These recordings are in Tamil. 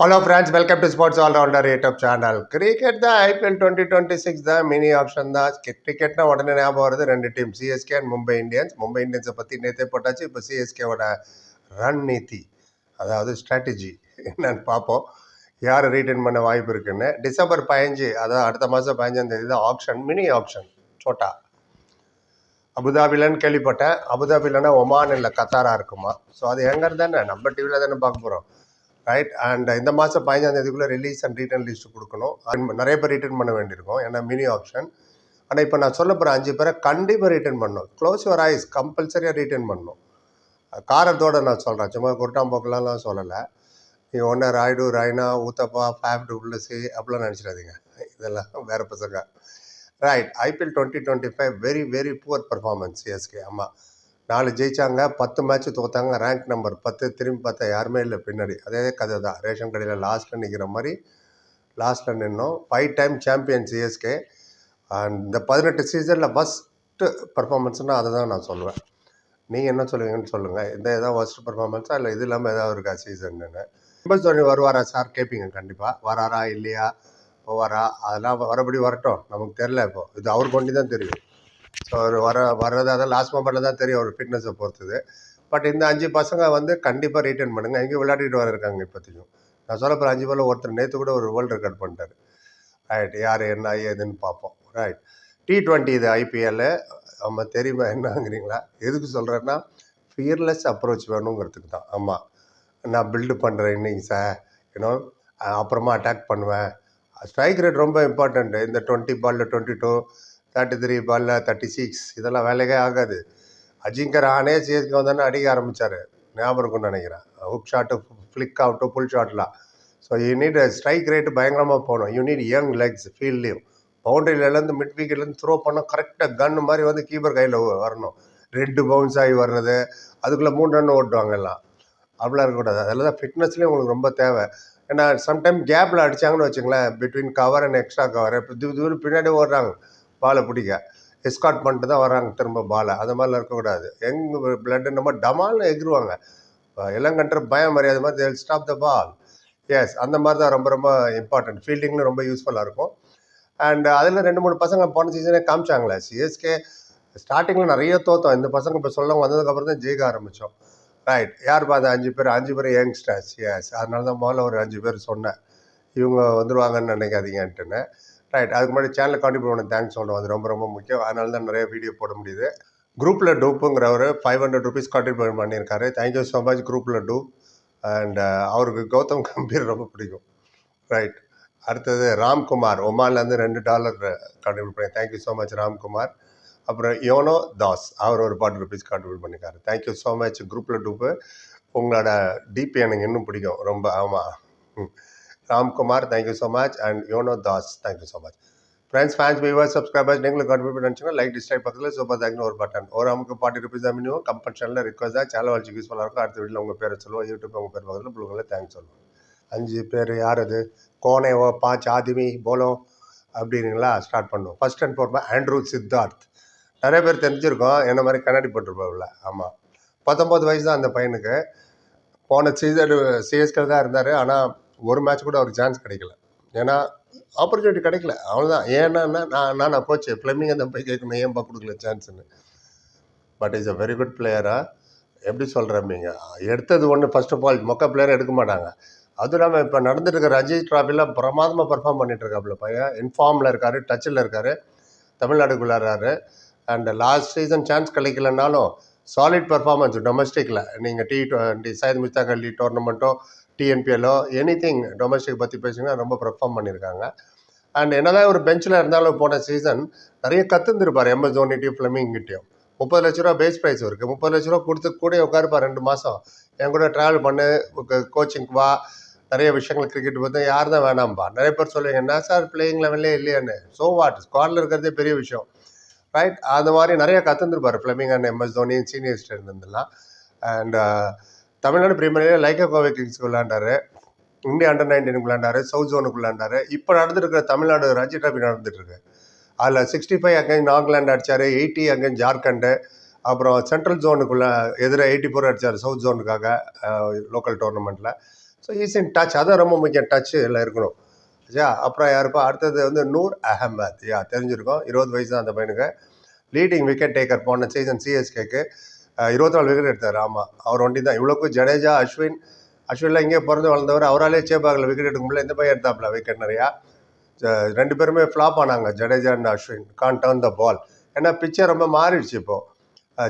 Hello friends welcome to sports allrounder YouTube channel cricket தான் ஐபிஎல் டுவெண்ட்டி டுவெண்ட்டி சிக்ஸ் தான் மினி ஆப்ஷன் தான் கிரிக்கெட்னா உடனே ஞாபகம் வருது. ரெண்டு team CSK and Mumbai Indians Mumbai இந்தியன்ஸை பற்றி நேற்றே போட்டாச்சு. இப்போ சிஎஸ்கேவோட ரன் நீதி அதாவது ஸ்ட்ராட்டஜி என்னன்னு பார்ப்போம் யார் ரீட்டைன் பண்ண வாய்ப்பு இருக்குன்னு. டிசம்பர் பதினஞ்சு அதாவது அடுத்த மாதம் பதினஞ்சாம் தேதி தான் ஆப்ஷன் மினி ஆப்ஷன் சோட்டா. அபுதாபிலன்னு கேள்விப்பட்டேன். அபுதாபிலன்னா ஒமான் இல்லை கத்தாரா இருக்குமா? ஸோ அது எங்கே இருந்தானே நம்ம டிவியில் தானே பார்க்க போகிறோம் ரைட் அண்ட் இந்த மாதம் பதினஞ்சாம் தேதிக்குள்ளே ரிலீஸ் அண்ட் ரிட்டர்ன் லிஸ்ட் கொடுக்கணும். நிறைய பேர் ரிட்டர்ன் பண்ண வேண்டியிருக்கும். ஏன்னா மினி ஆப்ஷன் ஆனால் இப்போ நான் சொல்ல போகிற அஞ்சு பேரை கண்டிப்பாக ரிட்டர்ன் பண்ணணும். க்ளோஸ் யுவர் ஐஸ் கம்பல்சரியாக ரிட்டர்ன் பண்ணணும். காரத்தோட நான் சொல்கிறேன் சும்மா குருட்டாம்போக்கெலாம் சொல்லலை. நீங்கள் ஒன்று ராய்டு ராய்னா ஊத்தப்பா ஃபேப் டுப்ளசி அப்படிலாம் நினச்சிடாதீங்க. இதெல்லாம் வேறு பசங்க. Right IPL twenty twenty five very very poor performance SK ஆமாம் நாலு ஜெயித்தாங்க பத்து மேட்ச் தோத்தாங்க ரேங்க் நம்பர் பத்து திரும்பி பார்த்தா யாருமே இல்லை பின்னாடி. அதே கதை தான். ரேஷன் கடையில் லாஸ்ட்டில் நிற்கிற மாதிரி லாஸ்ட்டில் நின்னோம். Five time champion CSK and இந்த பதினெட்டு சீசனில் ஃபஸ்ட்டு பர்ஃபார்மன்ஸ்னால் அதை தான் நான் சொல்லுவேன். நீங்கள் என்ன சொல்லுவீங்கன்னு சொல்லுங்கள் இந்த ஏதாவது ஃபஸ்ட்டு பர்ஃபார்மன்ஸா இல்லை இது இல்லாமல் ஏதாவது இருக்கா சீசன்னு எம்எஸ் தோனி வருவாரா சார் கேட்பீங்க கண்டிப்பாக வராரா இல்லையா? போவாரா? அதெல்லாம் வரபடி வரட்டும். நமக்கு தெரில இப்போது இது அவர் கொண்டு தான் தெரியும். ஸோ அவர் வர வர்றது அதான் லாஸ்ட் மொமெண்ட்டில் தான் தெரியும் அவர் ஃபிட்னஸை பொறுத்தது. பட் இந்த அஞ்சு பசங்க வந்து கண்டிப்பாக ரீட்டைன் பண்ணுங்கள் எங்கேயும் விளையாடிட்டு வர இருக்காங்க இப்போதைக்கும். நான் சொல்ல போகிற அஞ்சு பேரில் ஒருத்தர் நேற்று கூட ஒரு வேர்ல்டு ரெக்கார்ட் பண்ணிட்டார். ரைட் யார் என்ன ஏதுன்னு பார்ப்போம். ரைட் டி டுவெண்ட்டி இது ஐபிஎல் நம்ம தெரியுமா என்னங்கிறீங்களா? எதுக்கு சொல்கிறேன்னா ஃபியர்லெஸ் அப்ரோச் வேணுங்கிறதுக்கு தான். ஆமாம் நான் பில்டு பண்ணுறேன் இன்னிங்ஸை யூனோ அப்புறமா அட்டாக் பண்ணுவேன். ஸ்ட்ரைக் ரேட் ரொம்ப இம்பார்ட்டண்ட்டு இந்த டுவெண்ட்டி பாலில் டுவெண்ட்டி டூ தேர்ட்டி த்ரீ பாலில் தேர்ட்டி சிக்ஸ் இதெல்லாம் வேலைக்கே ஆகாது. அஜிங்கர் ஆனே சிஎஸ்கே வந்தோன்னே அடிக்க ஆரம்பித்தார் ஞாபகம் இருக்கும்னு நினைக்கிறேன். ஹுக் ஷாட்டு ஃப்ளிக் ஆகட்டும் pull ஷாட்லாம் so you need strike rate பயங்கரமாக போகணும். யூ நீட் யங் லெக்ஸ் ஃபீல்ட்லேயும் பவுண்டரியிலேருந்து மிட் விக்கெட்லேருந்து த்ரோ பண்ணால் கரெக்டாக கன்னு மாதிரி வந்து கீப்பர் கையில் வரணும். ரெண்டு பவுன்ஸ் ஆகி வர்றது. அதுக்குள்ளே மூணு ரன் ஓட்டுவாங்க எல்லாம். அப்படிலாம் இருக்கக்கூடாது. அதில் தான் ஃபிட்னஸ்லேயும் உங்களுக்கு ரொம்ப தேவை. ஏன்னா சம்டைம் கேப்பில் அடித்தாங்கன்னு வச்சுங்களேன் between cover and extra cover இப்போ தூரம் பின்னாடி ஓடுறாங்க. பாலை பிடிக்க எஸ்காட் பண்ணிட்டு தான் வராங்க திரும்ப பாலை. அது மாதிரிலாம் இருக்கக்கூடாது. எங்க பிளட்டு நம்ம டமால்னு எகிருவாங்க. இளங்கன்ற பயம் மரியாதை மாதிரி ஸ்டாப் த பால் எஸ் அந்த மாதிரி தான் ரொம்ப ரொம்ப இம்பார்ட்டன்ட் ஃபீல்டிங்னு ரொம்ப யூஸ்ஃபுல்லாக இருக்கும். அண்ட் அதில் ரெண்டு மூணு பசங்க போன சீசனே காமிச்சாங்களே. சிஎஸ்கே ஸ்டார்டிங்கில் நிறைய தோத்தோம். இந்த பசங்க இப்போ சொல்லவங்க வந்ததுக்கப்புறம் தான் ஜெயிக்க ஆரம்பித்தோம் ரைட் யார் பார்த்த அஞ்சு பேர்? அஞ்சு பேர் யங்ஸ்டர்ஸ் எஸ் அதனால தான் முதல்ல ஒரு அஞ்சு பேர் சொன்னேன். இவங்க வந்துடுவாங்கன்னு நினைக்காதீங்கன்ட்டுன்னு. ரைட் அதுக்கு முன்னாடி சேனல் கான்ட்ரிபியூட் பண்ண தேங்க்ஸ் சொல்லணும். அது ரொம்ப ரொம்ப முக்கியம். அதனால தான் நிறைய வீடியோ போட முடியுது. குரூப்பில் டூப்புங்கிறவர் ஃபைவ் ஹண்ட்ரட் ருபீஸ் கான்ட்ரிபியூட் பண்ணியிருக்காரு. தேங்க்யூ ஸோ மச் குரூப்பில் டூப். அண்ட் uh, அவருக்கு கௌதம் கம்பீர் ரொம்ப பிடிக்கும். ரைட் அடுத்தது ராம்குமார். ஒமான்லேருந்து ரெண்டு டாலர் கான்ட்ரிபியூட் பண்ணி thank you so much Ramkumar. அப்புறம் யோனோ தாஸ். அவர் ஒரு பாட்டு ருபீஸ் கான்ட்ரிபியூட் பண்ணியிருக்காரு. தேங்க்யூ ஸோ மச் குரூப்பில் டூப்பு. உங்களோட டிபி எனக்கு இன்னும் பிடிக்கும். ரொம்ப ஆமாம் Ramkumar thank you so much and YONO Das thank you so much friends fans viewers subscribers நீங்களும் கான்ட்ரிபியூட் நினச்சிங்கன்னா லைக் டிஸ்லைக் பக்கத்தில் சூப்பர் தேங்க்னு ஒரு பட்டன் ஒரு அமுக்கு ஃபார்ட்டி ருபீஸ் தான் மினிமம் கம்பல்ஷனில் ரிக்வஸ்ட் தான் சேனல் வச்சு யூஸ்ஃபுல்லாக இருக்கும். அடுத்த வீட்டில் உங்கள் பேரை சொல்லுவோம் யூடியூப் உங்கள் பேர் பக்கத்தில் ப்ளூவில் தேங்க்ஸ் சொல்லுவோம். அஞ்சு பேர் யார் அது? கோனேவோ ஓ பாச் ஆதிமி போலோ அப்படிங்களா ஸ்டார்ட் பண்ணுவோம். ஃபர்ஸ்ட் அண்ட் ஃபோர்மா ஆண்ட்ரூ சித்தார்த் நிறைய பேர் தெரிஞ்சிருக்கோம் என்ன மாதிரி கண்ணாடி போட்டிருப்பாவில் ஆமாம் பத்தொம்பது வயசு தான் அந்த பையனுக்கு. போன சீசன் சிஎஸ்கே தான் இருந்தார். ஆனால் ஒரு மேட்ச் கூட அவருக்கு சான்ஸ் கிடைக்கல. ஏன்னா ஆப்பர்ச்சுனிட்டி கிடைக்கல. அவ்வளோதான் ஏன்னா நான் நான் போச்சு ஃபிளமிங் அந்த போய் கேட்கணும் ஏன்பா கொடுக்கல சான்ஸ்னு but is a very good பிளேயராக எப்படி சொல்கிறீங்க எடுத்தது ஒன்று ஃபர்ஸ்ட் ஆஃப் ஆல் மொக்க பிளேயர் எடுக்க மாட்டாங்க. அதுவும் இல்லாமல் இப்போ நடந்துட்டு இருக்க ரஞ்சித் ட்ராஃபிலாம் பிரமாதமாக பர்ஃபார்ம் பண்ணிட்டு இருக்காப்புல பையன். இன்ஃபார்மில் இருக்கார் டச்சில் இருக்கார். தமிழ்நாடுக்குள்ளாராரு அண்ட் லாஸ்ட் சீசன் சான்ஸ் கிடைக்கலனாலும் சாலிட் பர்ஃபார்மன்ஸ் டொமஸ்டிக்கில் நீங்கள் டி டுவெண்ட்டி சையத் முஸ்தாக் அலி டோர்னமெண்ட்டோ டிஎன்பிஎல்லோ எனி திங் டொமஸ்டிக் பற்றி பேசிங்கன்னா ரொம்ப பெர்ஃபார்ம் பண்ணியிருக்காங்க அண்ட் என்னதான் ஒரு பெஞ்சில் இருந்தாலும் போன சீசன் நிறைய கற்றுந்துருப்பார் எம்எஸ் தோனிட்டையும் ஃபிளமிங்கிட்டையும் முப்பது லட்ச ரூபா பேஸ் ப்ரைஸ் இருக்குது முப்பது லட்ச ரூபா கொடுத்து கூட உட்காருப்பா ரெண்டு மாதம் என் கூட ட்ராவல் பண்ணு கோச்சிங்க்கு வா. நிறைய விஷயங்கள் கிரிக்கெட் பற்றி யார் தான் வேணாம்பா. நிறைய பேர் சொல்லுவீங்க என்ன சார் பிளேயிங் லெவல்லே இல்லையான்னு? ஸோ வாட் ஸ்குவாடில் இருக்கிறதே பெரிய விஷயம். ரைட் அது மாதிரி நிறைய கற்றுந்துருப்பார் Fleming and MS Dhoni senior இருந்ததுலாம் and Tamil Nadu premier Lyca Kovai கிங்ஸ்க்கு விளையாண்டாரு. இந்தியா அண்டர் நைன்டீனுக்கு விளையாண்டாரு. சவுத் ஜோனுக்கு விளையாண்டாரு. இப்போ நடந்துருக்கிற தமிழ்நாடு ரஞ்சி டிராபி நடந்துட்டுருக்கு. அதில் சிக்ஸ்டி ஃபைவ் அகைன் நாகாலாந்து அடிச்சார். எயிட்டி அகைன் ஜார்க்கண்டு அப்புறம் சென்ட்ரல் ஜோனுக்குள்ளே எதிராக எயிட்டி ஃபோர் அடித்தார் சவுத் ஜோனுக்காக லோக்கல் டோர்னமெண்ட்டில் ஸோ ஈஸ் இன் டச் அதான் ரொம்ப முக்கியம். டச்சு எல்லாம் இருக்கணும். சரியா? அப்புறம் யாருப்பா? அடுத்தது வந்து நூர் அஹமத் யா தெரிஞ்சிருக்கோம். இருபது வயசு தான் அந்த பையனுக்கு. லீடிங் விக்கெட் டேக்கர் போன சீசன் சிஎஸ்கேக்கு இருபத்தி நாலு விக்கெட் எடுத்தார் ஆமாம் அவர் ஒண்டி தான். இவ்வளோக்கும் ஜடேஜா அஸ்வின் அஸ்வின்லாம் இங்கே பிறந்து வளர்ந்தவர். அவராலே சேப்பாக்கில் விக்கெட் எடுக்க முடியல. இந்த பையன் எடுத்தாப்ல விக்கெட் நிறையா. ரெண்டு பேருமே ஃப்ளாப் ஆனாங்க Jadeja and Ashwin. Can turn the ball ஏன்னா பிச்சை ரொம்ப மாறிடுச்சு இப்போது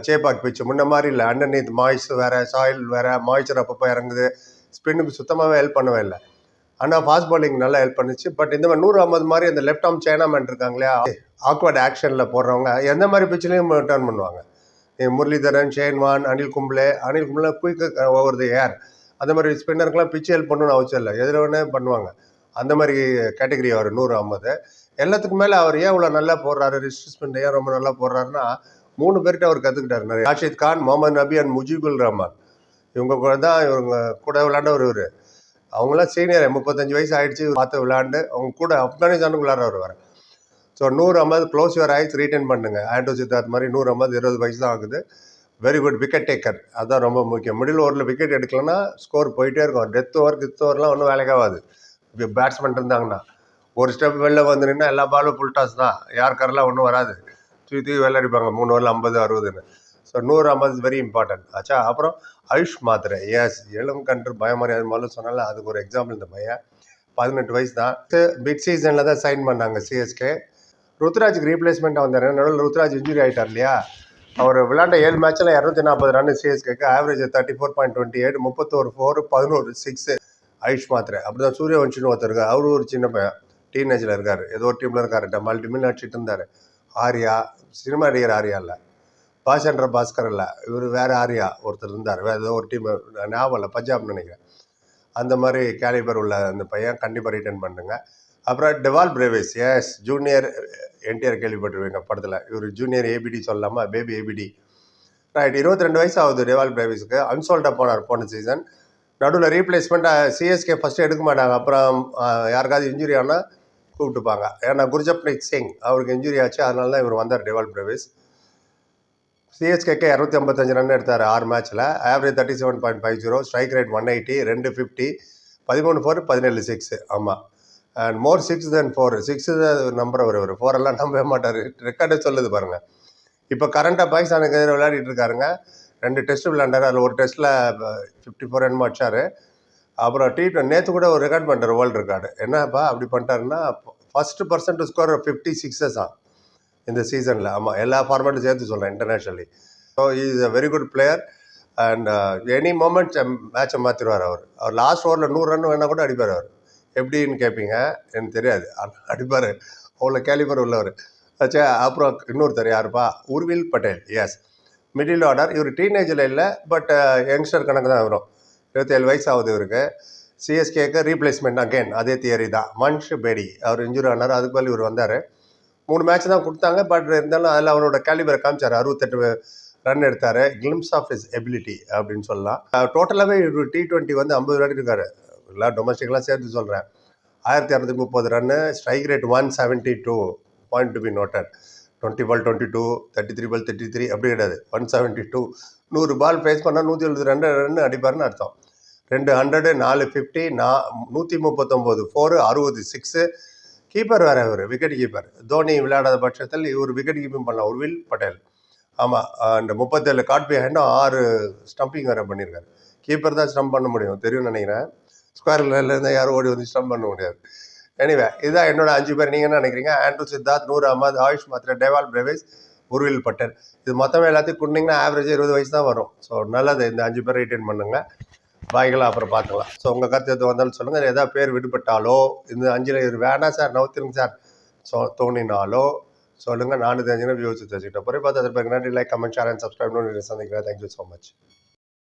சேப்பாக் பிச்சு முன்ன மாதிரி இல்லை. அண்டர்நீத் மாய்ஸ் வேறு சாயில் வேறு மாய்ச்சர் அப்பப்போ இறங்குது. ஸ்பின்னுக்கு சுத்தமாகவே ஹெல்ப் பண்ணவே இல்லை. ஆனால் ஃபாஸ்ட் பாலிங் நல்லா ஹெல்ப் பண்ணுச்சு. பட் இந்த மாதிரி நூறு ஐம்பது மாதிரி அந்த லெஃப்ட் ஆர்ம் சைனா மேன் இருக்காங்க ஆக்வர்ட் ஆக்ஷனில் போடுறவங்க எந்த மாதிரி பிச்சிலையும் டர்ன் பண்ணுவாங்க. Muralitharan Shane Warne Anil Kumble Anil Kumble quick over the air அந்த மாதிரி ஸ்பின்னருக்குலாம் பிச்சு ஹெல்ப் பண்ணணும்னு அவசியம் இல்லை. எதில் வேணே பண்ணுவாங்க. அந்த மாதிரி கேட்டகரி அவர் நூறு ஐம்பது. எல்லாத்துக்கும் மேலே அவர் ஏன் இவ்வளோ நல்லா போடுறாரு? ரிஸ்ட் ஸ்பின் ஏன் ரொம்ப நல்லா போடுறாருன்னா மூணு பேர்கிட்ட அவர் கற்றுக்கிட்டாரு நிறைய. ராஷித் கான் முகமது நபி அண்ட் முஜிபுல் ரஹ்மான். இவங்க கூட தான் இவங்க கூட விளாண்டவர் இவர். அவங்களாம் சீனியர் முப்பத்தஞ்சு வயசு ஆயிடுச்சு பார்த்து விளாண்டு அவங்க கூட ஆப்கானிஸ்தானுக்கு விளாட்றவர் வர ஸோ நூறு ஐம்பது க்ளோஸ் யுவர் ஐஸ் ரீட்டைன் பண்ணுங்க. ஆண்டோ சித்தார்த் மாதிரி நூறு ஐம்பது இருபது வயசு தான் ஆகுது. வெரி குட் விக்கெட் டேக்கர் அதுதான் ரொம்ப முக்கியம். மிடில் ஓவரில் விக்கெட் எடுக்கலன்னா ஸ்கோர் போயிட்டே இருக்கும். டெத் ஓவர் கித் ஓவர்லாம் ஒன்றும் வேலைக்காகாது பேட்ஸ்மேன் இருந்தாங்கன்னா ஒரு ஸ்டெப் வெளில வந்து நின்னா எல்லா பாலும் ஃபுல் டாஸ் தான். யாருக்காரெல்லாம் ஒன்றும் வராது. தூக்கி தூக்கி வெளில அடிப்பாங்க. மூணு ஓவரில் ஐம்பது அறுபதுன்னு. ஸோ நூறு ஐம்பது இஸ் வெரி இம்பார்ட்டன்ட் ஆச்சா அப்புறம் ஆயுஷ் மாத்திரை. எஸ் இளம் கன்று பயமறியாத மாதிரி சொன்னால அதுக்கு ஒரு எக்ஸாம்பிள் இந்த பையன். பதினெட்டு வயசு தான். பிட் சீசனில் தான் சைன் பண்ணாங்க சிஎஸ்கே ருத்ராஜுக்கு ரீப்ளேஸ்மெண்ட்டாக வந்தார். நடுவில் ருத்ராஜ் இன்ஜுரி ஆகிட்டார் இல்லையா? அவர் விளையாண்ட ஏழு மேட்ச்சில் இரநூத்தி நாற்பது run சிஎஸ்கேக்கு average thirty four point twenty eight முப்பத்தோரு ஃபோர் பதினோரு சிக்ஸு ஆயுஷ் மாத்திரை அப்படி தான் சூரியவன்ஷின்னு ஒருத்தர் இருக்கார். அவரும் ஒரு சின்ன பையன். டீனேஜில் இருக்கார். ஏதோ ஒரு டீமில் இருக்கார். இருக்காரு மல்டிமில் அடிச்சிட்டு இருந்தார். ஆர்யா சினிமா நடிகர் ஆர்யா இல்லை. பாஷன்ற பாஸ்கர் இல்லை. இவர் வேறு ஆர்யா ஒருத்தர் இருந்தார். வேறு ஏதோ ஒரு டீம் ஞாபகம் இல்லை. பஞ்சாப்னு நினைக்கிறேன். அந்த மாதிரி கேலிபர் உள்ள அந்த பையன் கண்டிப்பாக ரிட்டர்ன் பண்ணுங்கள் அப்புறம் Dewald Brevis yes junior NTR கேள்விப்பட்டிருவீங்க படத்தில். இவர் ஜூனியர் ஏபிடி சொல்லலாமா பேபி ஏபிடி ரைட் இருபத்தி ரெண்டு வயசு ஆகுது டெவால் பிரேவேஸுக்கு. அன்சோல்டாக போனார் போன சீசன் நடுவில் ரீப்ளேஸ்மெண்ட்டாக சிஎஸ்கே ஃபஸ்ட்டு எடுக்க மாட்டாங்க. அப்புறம் யாருக்காவது இன்ஜுரி ஆனால் கூப்பிட்டுப்பாங்க. ஏன்னா குர்ஜப்ரீத் சிங் அவருக்கு இன்ஜுரி ஆச்சு. அதனால தான் இவர் வந்தார் டெவால் பிரேவேஸ். சிஎஸ்கேக்கு இரநூத்தி ஐம்பத்தஞ்சு ரன் எடுத்தார் ஆறு மேட்ச்சில் average thirty seven point five zero strike rate one eighty ரெண்டு ஃபிஃப்டி பதிமூணு ஃபோர் பதினேழு சிக்ஸ் ஆமாம் and more six then four six number அவர் அவர் ஃபோர் எல்லாம் நம்பவே மாட்டார். ரெக்கார்டே சொல்லுது பாருங்கள் இப்போ கரண்ட்டாக பாகிஸ்தானுக்கு எதிராக விளையாடிட்டு இருக்காருங்க. ரெண்டு டெஸ்ட் விளையாண்டார். அதில் ஒரு டெஸ்ட்டில் ஃபிஃப்டி ஃபோர் ரன் அடிச்சாரு. அப்புறம் டி நேற்று கூட ஒரு ரெக்கார்ட் பண்ணிட்டார் வேர்ல்டு ரெக்கார்டு என்னப்பா அப்படி பண்ணிட்டாருன்னா first percent score fifty sixes தான் இந்த சீசனில் ஆமாம் எல்லா ஃபார்மேட்டும் சேர்த்து சொல்கிறேன் internationally so is a very good player and any moment மேட்சை மாற்றிடுவார் அவர். அவர் லாஸ்ட் ஓவரில் நூறு ரன் வேணால் கூட அடிப்பார் அவர். எப்படின்னு கேட்பீங்க எனக்கு தெரியாது. அடிப்பார் அவ்வளோ கேலிபர் உள்ளவர். ஆச்சா அப்புறம் இன்னொருத்தர் யாருப்பா? Urvil Patel. Yes middle order இவர் டீனேஜில் இல்லை பட் யங்ஸ்டர் கணக்கு தான் வரும். இருபத்தேழு வயசு ஆகுது இவருக்கு சிஎஸ்கேக்கு ரீப்ளேஸ்மெண்ட் அகைன் அதே தியரி தான். மன்ஷ் பேடி அவர் இன்ஜுரி ஆனார். அதுக்கு பதில் இவர் வந்தார். மூணு மேட்ச் தான் கொடுத்தாங்க பட் இருந்தாலும் அதில் அவரோட கேலிபரை காமிச்சார். அறுபத்தெட்டு ரன் எடுத்தார். கிளிம்ஸ் ஆஃப் இஸ் எபிலிட்டி அப்படின்னு சொல்லலாம். டோட்டலாகவே இவர் டி டுவெண்ட்டி வந்து ஐம்பது விளையாடி இருக்காரு. எல்லாம் டொமஸ்டிக்லாம் சேர்த்து சொல்கிறேன் ஆயிரத்தி இரநூத்தி முப்பது run strike rate one seventy two point to be noted twenty ball twenty two thirty three ball thirty three அப்படி கிடையாது. ஒன் செவன்ட்டி டூ நூறு பால் ஃபேஸ் பண்ணால் நூற்றி எழுபது ரெண்டு ரன் அடிப்பார்னு அர்த்தம். ரெண்டு ஹண்ட்ரடு நாலு ஃபிஃப்டி நா நூற்றி முப்பத்தொம்போது ஃபோரு அறுபது சிக்ஸு கீப்பர் வேறு இவர் விக்கெட் கீப்பர் தோனி விளையாடாத பட்சத்தில் இவர் விக்கெட் கீப்பிங் பண்ணலாம். உர்வில் பட்டேல். ஆமாம் அந்த முப்பத்தேழு காட் பிஹைண்டும் ஆறு ஸ்டம்பிங் வேறு பண்ணியிருக்காரு கீப்பர் தான் ஸ்டம்ப் பண்ண முடியும் தெரியும்னு நினைக்கிறேன். ஸ்கொயர் இருந்து யாரும் ஓடி வந்து ஸ்டம் பண்ண முடியாது. எனிவே இதுதான் என்னோட அஞ்சு பேர். நீங்கள் என்ன நினைக்கிறீங்க? ஆண்ட்ரூ சித்தார்த் நூறு அஹமத் ஆயுஷ் மாத்திர டேவால் பிரவேஸ் உருவில் பட்டர் இது மொத்தமே எல்லாத்தையும் கொடுத்தீங்கன்னா ஆவரேஜ் இருபது வயசு தான் வரும். ஸோ நல்லது. இந்த அஞ்சு பேர் ரிட்டைன் பண்ணுங்க. பாய்களை அப்புறம் பார்த்துக்கலாம் ஸோ உங்கள் கருத்து எது வந்தாலும் சொல்லுங்கள் ஏதாவது பேர் விடுபட்டாலோ இந்த அஞ்சில் இது வேணாம் சார் நவுத்திருங்க சார். ஸோ தோணினாலோ சொல்லுங்கள் நானூற்றி அஞ்சு வியூஸ் வச்சுக்கிட்டேன் பொறை பார்த்து அதற்கு நன்றி. Like comment share and subscribe சந்திக்கிறேன். Thank you so much